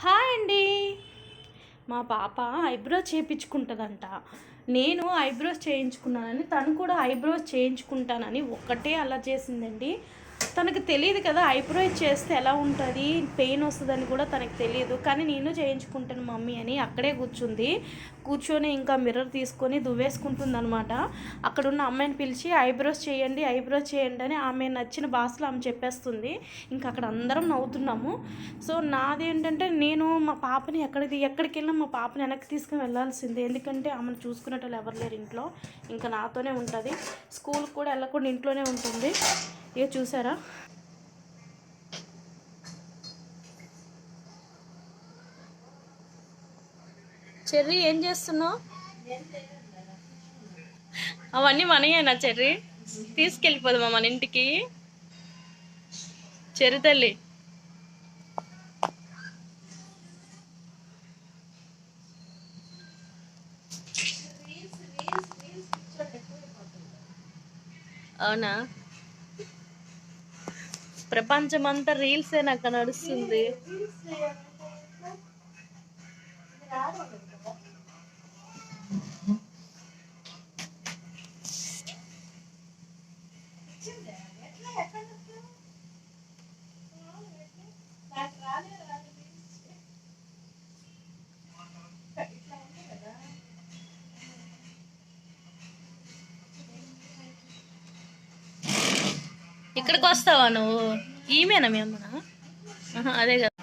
Hi అండి. మా పాప ఐబ్రోస్ చేయించుకుంటుందంట నేను ఐబ్రోస్ చేయించుకున్నానని తను కూడా ఐబ్రోస్ చేయించుకుంటానని ఒక్కటే అలా చేసిందండి. తనకు తెలియదు కదా ఐబ్రో చేస్తే ఎలా ఉంటుంది పెయిన్ వస్తుందని కూడా తనకు తెలియదు. కానీ నేను చేయించుకుంటాను మమ్మీ అని అక్కడే కూర్చుంది. కూర్చొని ఇంకా మిర్రర్ తీసుకొని దువ్వేసుకుంటుంది అనమాట అక్కడున్న అమ్మాయిని పిలిచి ఐబ్రోస్ చేయండి ఐబ్రోస్ చేయండి అని ఆమె నచ్చిన భాషలో ఆమె చెప్పేస్తుంది. ఇంకా అక్కడ అందరం నవ్వుతున్నాము. సో నాదేంటంటే నేను మా పాపని ఎక్కడికి ఎక్కడికి వెళ్ళినా మా పాపని వెనక్కి తీసుకుని వెళ్ళాల్సిందే. ఎందుకంటే ఆమెను చూసుకునేటోళ్ళు ఎవరు లేరు ఇంట్లో. ఇంకా నాతోనే ఉంటుంది. స్కూల్కి కూడా వెళ్ళకుండా ఇంట్లోనే ఉంటుంది. ఇక చూసారా? చెర్రీ ఏం చేస్తున్నావు? అవన్నీ మనయేనా చెర్రీ? తీసుకెళ్ళిపోదామా మన ఇంటికి చెర్రి తల్లి. అవునా? ప్రపంచం అంతా రీల్సే నాకు నడుస్తుంది. ఇక్కడికి వస్తావా నువ్వు? ఈమెనా మీ అమ్మనా? అదే కదా.